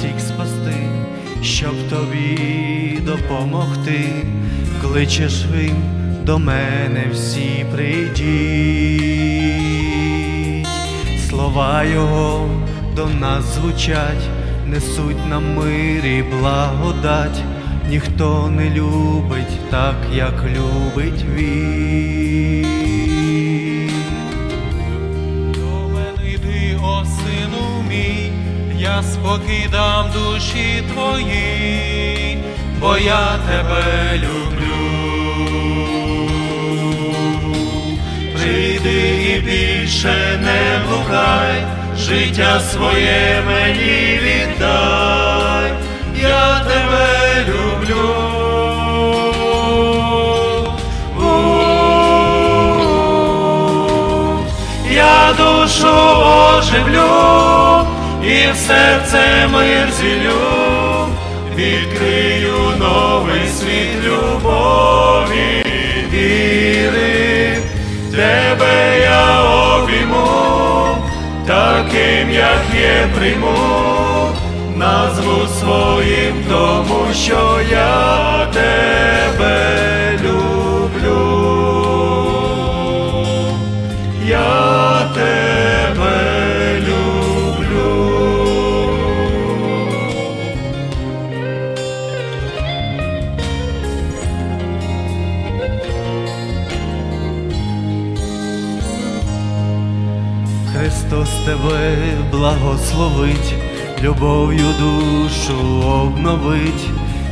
всіх спасти, щоб тобі допомогти, кличеш ви до мене всі прийдіть, слова Його до нас звучать, несуть нам мир і благодать, ніхто не любить так, як любить він. Спокій душі твоїй, бо я тебе люблю. Прийди і більше не блукай, життя своє мені віддай, я тебе люблю. Я душу оживлю і в серце мир зілю, відкрию новий світ любові, віри, тебе я обійму, таким, як є, прийму, назву своїм, тому що я тебе Христос тебе благословить, любов'ю душу обновить,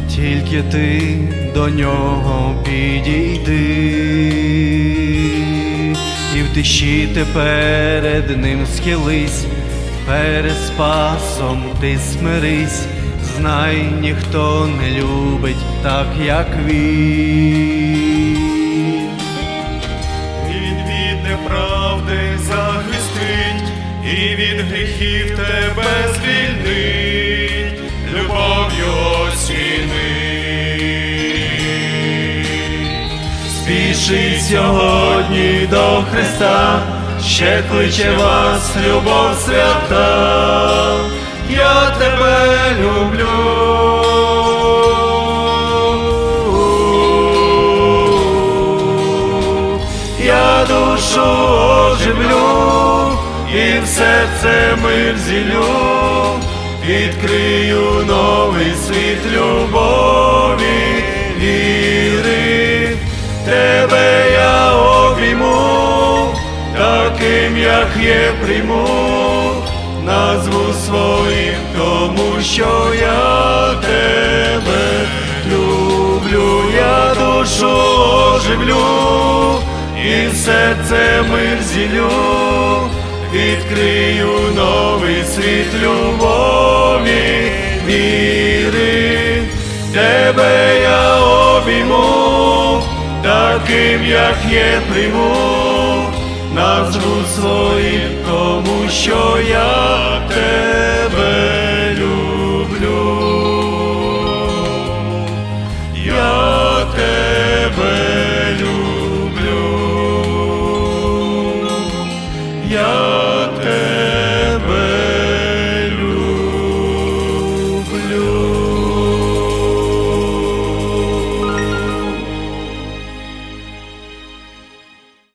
тільки ти до нього підійди, і в тиші ти перед ним схились, перед спасом ти смирись, знай, ніхто не любить так, як він. Від тебе звільнить, любов'ю осіни. Спішіть сьогодні до Христа, ще кличе вас любов свята, я тебе люблю. Я душу оживлю і в серце мир зілю, відкрию новий світ любові, віри, тебе я обійму, таким, як є, прийму, назву своїм, тому що я тебе люблю, я душу оживлю, і серце мир зілю, відкрию новий світ любові, віри, тебе я обійму, таким, як є, прийму, назву своїм, тому що я тебе